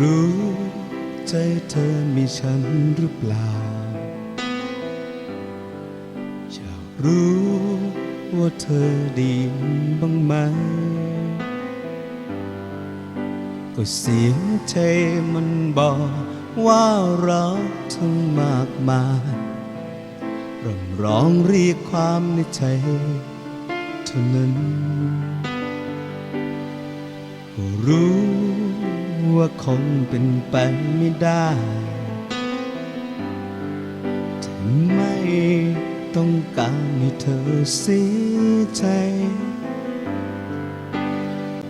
รู้ใจเธอมีฉันหรือเปล่า อยากรู้ว่าเธอดีบ้างไหม ก็เสียงใจมันบอกว่ารักเธอมากมายร่ำร้องเรียกความในใจเท่านั้นก็รู้ ว่าคงเป็นไปไม่ได้แต่ไม่ต้องการให้เธอเสียใจ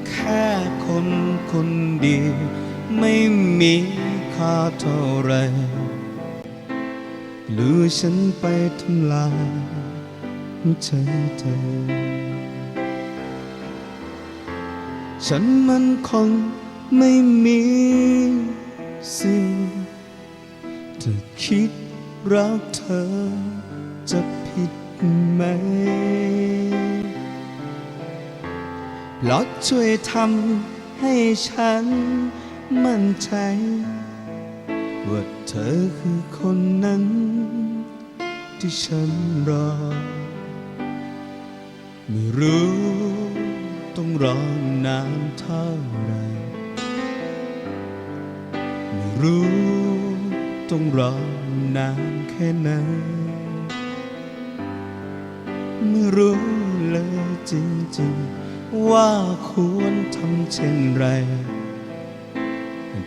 แค่คนคนเดียวไม่มีค่าเท่าไรหรือฉันไปทำลายหัวใจเธอฉันมันคง ไม่มีสิ่งจะคิดรักเธอจะผิดไหมเพราะช่วยทำให้ฉันมั่นใจ ว่าเธอคือคนนั้น ที่ฉันรอ ไม่รู้ต้องรอนานเท่าไร รู้ต้องรอนานแค่ไหนไม่รู้เลยจริงๆ ว่าควรทำเช่นไร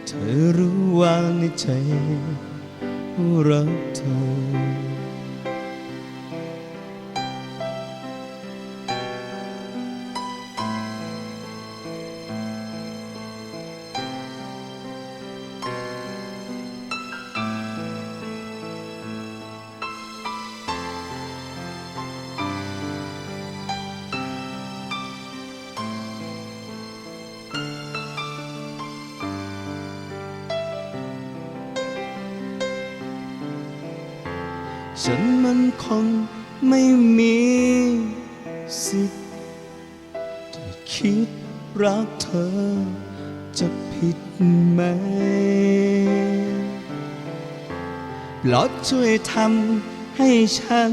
เธอรู้ว่าในใจรักเธอ ฉันมันคงไม่มีสิทธิ์ที่คิดรักเธอจะผิดไหมเพราะช่วยทำให้ฉัน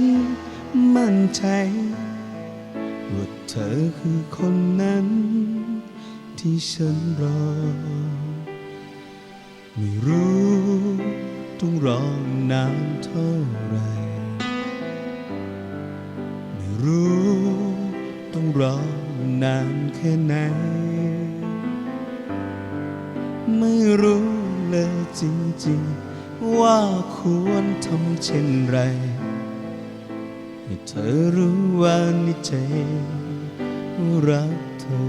มั่นใจว่าเธอคือคนนั้น ที่ฉันรอ ไม่รู้ ต้องรอนานเท่าไร ไม่รู้ต้องรอนานแค่ไหน ไม่รู้เลยจริงๆ ว่าควรทำเช่นไร ให้เธอรู้ว่าในใจรักเธอ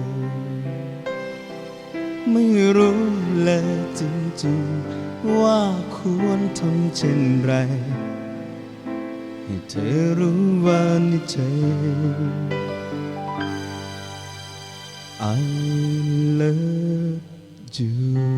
ไม่รู้เลยจริงๆ ว่าควรทำเช่นไร ให้เธอรู้ว่าในใจ I love you